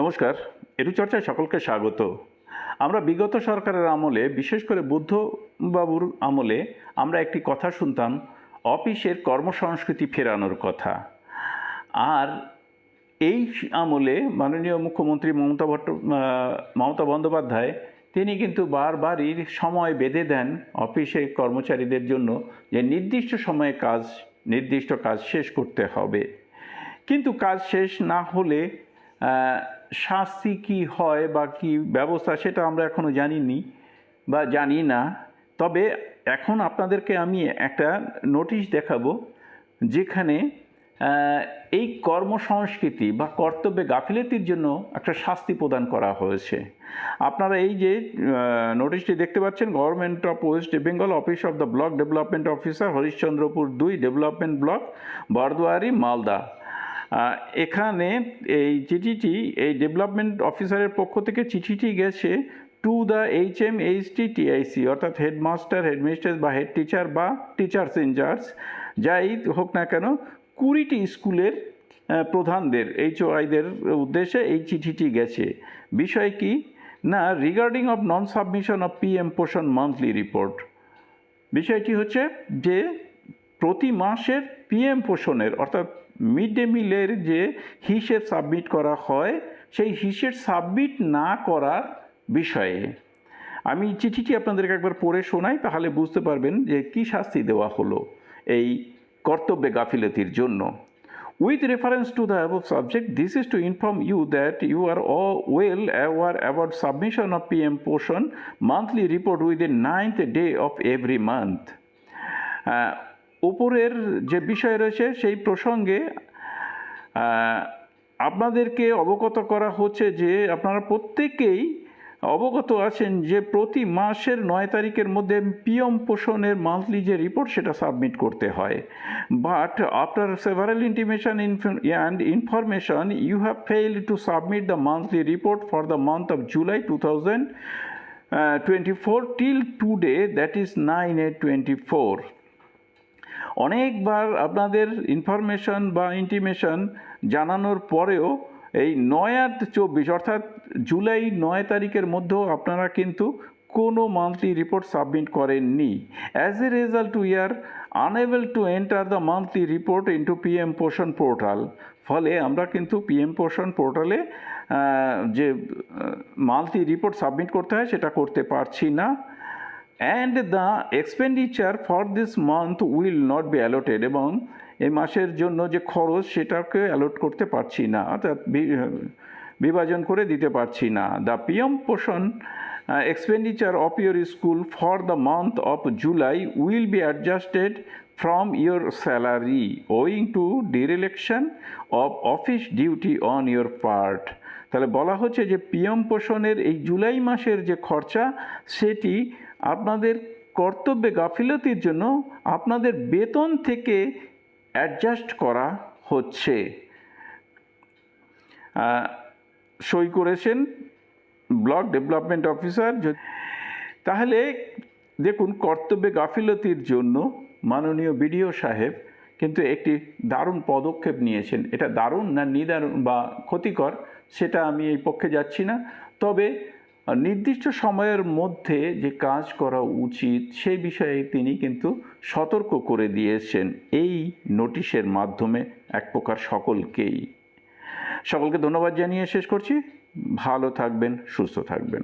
নমস্কার এটু চর্চায় সকলকে স্বাগত। আমরা বিগত সরকারের আমলে, বিশেষ করে বুদ্ধবাবুর আমলে, আমরা একটি কথা শুনতাম, অফিসের কর্মসংস্কৃতি ফেরানোর কথা। আর এই আমলে মাননীয় মুখ্যমন্ত্রী মমতা ভট্ট মমতা বন্দ্যোপাধ্যায়, তিনি কিন্তু বারবারই সময় বেঁধে দেন অফিসে কর্মচারীদের জন্য যে নির্দিষ্ট সময়ে কাজ, নির্দিষ্ট কাজ শেষ করতে হবে। কিন্তু কাজ শেষ না হলে শাস্তি কি হয় বা কি ব্যবস্থা সেটা আমরা এখনও জানিনি বা জানি না। তবে এখন আপনাদেরকে আমি একটা নোটিশ দেখাবো যেখানে এই কর্মসংস্কৃতি বা কর্তব্যে গাফিলতির জন্য একটা শাস্তি প্রদান করা হয়েছে। আপনারা এই যে নোটিশটি দেখতে পাচ্ছেন government of West Bengal office of the block development officer Harishchandrapur দুই ডেভেলপমেন্ট ব্লক বরদুয়ারি মালদা এখানে এই চিঠিটি, এই ডেভেলপমেন্ট অফিসারের পক্ষ থেকে চিঠিটি গেছে to the H M H T TIC অর্থাৎ হেডমাস্টার হেডমিস্ট্রেস বা হেড টিচার বা টিচার্স ইনচার্জ যাই হোক না কেন, কুড়িটি স্কুলের প্রধানদের এইচ ওআইদের উদ্দেশ্যে এই চিঠিটি গেছে। বিষয় কি? না regarding of non submission of P M Poshan monthly report বিষয়টি হচ্ছে যে, প্রতি মাসের পিএম পোষণের অর্থাৎ মিড ডে মিলের যে হিসেব সাবমিট করা হয়, সেই হিসেব সাবমিট না করার বিষয়ে। আমি চিঠিটি আপনাদেরকে একবার পড়ে শোনাই, তাহলে বুঝতে পারবেন যে কি শাস্তি দেওয়া হলো এই কর্তব্যে গাফিলতির জন্য। With reference to the above subject this is to inform you that you are uh well aware about submission of P M Poshan monthly report with a ninth day of every month উপরের যে বিষয় রয়েছে, সেই প্রসঙ্গে আপনাদেরকে অবগত করা হচ্ছে যে, আপনারা প্রত্যেকেই অবগত আছেন যে, প্রতি মাসের নয় তারিখের মধ্যে পিএম পোষণের মান্থলি যে রিপোর্ট সেটা সাবমিট করতে হয়। But after several intimation and information you have failed to submit the monthly report for the month of July two thousand twenty four till today that is nine eight twenty four অনেকবার আপনাদের information বা intimation জানানোর পরেও এই নয় আট চব্বিশ, অর্থাৎ জুলাই নয় তারিখের মধ্যেও আপনারা কিন্তু কোনো মান্থলি রিপোর্ট সাবমিট করেননি। As a result we are unable to enter the monthly report into PM Poshan portal ফলে আমরা কিন্তু পিএম পোষণ পোর্টালে যে মান্থলি রিপোর্ট সাবমিট করতে হয় সেটা করতে পারছি না। And the expenditure for this month will not be allotted এবং এই মাসের জন্য যে খরচ সেটাকে অ্যালোট করতে পারছি না, অর্থাৎ বিভাজন করে দিতে পারছি না। The PM Poshan expenditure of your school for the month of July will be adjusted from your salary owing to dereliction of office duty on your part তাহলে বলা হচ্ছে যে পিএম পোষণের এই জুলাই মাসের যে খরচা, সেটি আপনাদের কর্তব্যে গাফিলতির জন্য আপনাদের বেতন থেকে অ্যাডজাস্ট করা হচ্ছে। সই করেছেন ব্লক ডেভেলপমেন্ট অফিসার। তাহলে দেখুন কর্তব্যে গাফিলতির জন্য মাননীয় বিডিও সাহেব কিন্তু একটি দারুণ পদক্ষেপ নিয়েছেন। এটা দারুণ না নিদারুণ বা ক্ষতিকর সেটা আমি এই পক্ষে যাচ্ছি না। তবে নির্দিষ্ট সময়ের মধ্যে যে কাজ করা উচিত সেই বিষয়ে তিনি কিন্তু সতর্ক করে দিয়েছেন। এই নোটিশের মাধ্যমে এক প্রকার সকলকেই। সকলকে ধন্যবাদ জানিয়ে শেষ করছি। ভালো থাকবেন, সুস্থ থাকবেন।